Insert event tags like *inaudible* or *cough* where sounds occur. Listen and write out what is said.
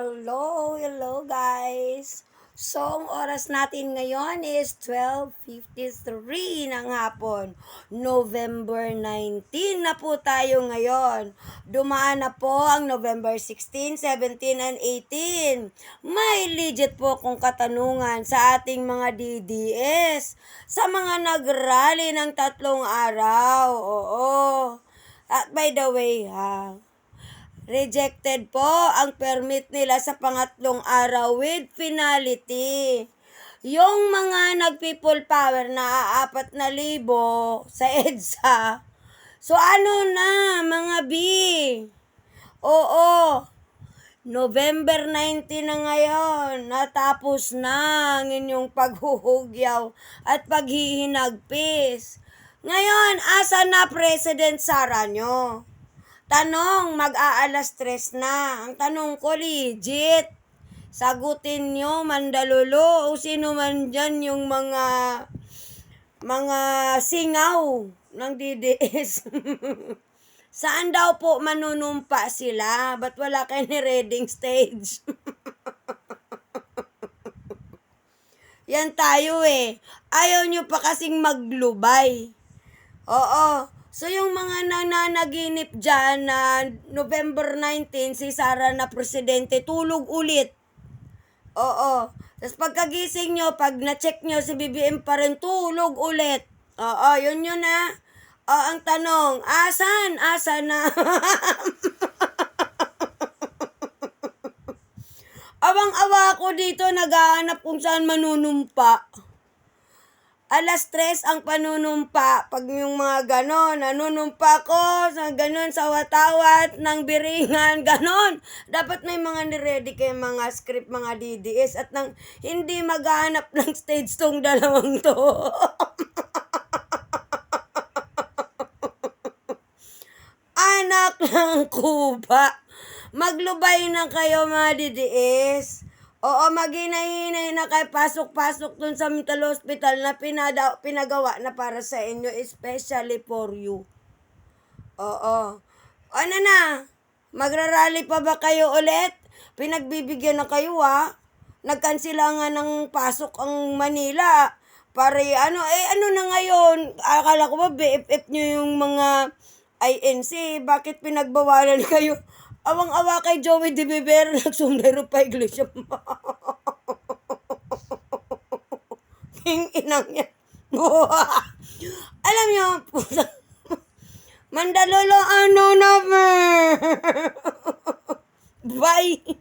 Hello, hello guys. So, ang oras natin ngayon is 12.53 ng hapon. November 19 na po tayo ngayon. Dumaan na po ang November 16, 17, and 18. May legit po kung katanungan sa ating mga DDS. Sa mga nagrally ng tatlong araw. Oo. At by the way, ha, Rejected po ang permit nila sa pangatlong araw with finality. Yung mga nag-people power na aapat na libo sa *laughs* EDSA, so ano na mga B? Oo, November 19 na ngayon, natapos na ang inyong paghuhugyaw at paghihinagpis. Ngayon, asa na President Sara nyo? Tanong, mag-aalas tres na. Ang tanong ko, legit. Sagutin nyo, mandalolo, o sino man dyan yung mga mga singaw ng DDS. *laughs* Saan daw po manunumpa sila? Ba't wala kayo ni reading stage? *laughs* Yan tayo eh. Ayaw nyo pa kasing maglubay. Oo. Mga nananaginip dyan na November 19, si Sara na presidente, tulog ulit. Oo. Tapos pagkagising nyo, pag na-check nyo si BBM pa rin, tulog ulit. Oo, yun yun na. O, ang tanong, asan? Asan na? *laughs* Awang-awa ko dito, naghahanap kung saan manunumpa. Alas tres ang panunumpa. Pag yung mga ganon, nanunumpa ko sa ganon sa watawat ng biringan, *laughs* ganon. Dapat may mga niready kayo mga script, mga DDS at nang hindi maghanap *laughs* ng stage tong dalawang to. *laughs* Anak ng kuba. Maglubay na kayo mga DDS. Oo, maghinay-hinay na kayo pasok-pasok dun sa mental hospital na pinada, pinagawa na para sa inyo, especially for you. Oo. Ano na? Magrarally pa ba kayo ulit? Pinagbibigyan na kayo ha? Nagkansila nga ng pasok ang Manila. Pare, ano, eh, ano na ngayon? Akala ko ba BFF nyo yung mga INC? Bakit pinagbawalan *laughs* kayo? Awang-awa kay Joey De Bibero, *laughs* nagsundero pa iglesia. King inang yan. *laughs* Alam nyo, Mandalolo ano na *laughs* Bye!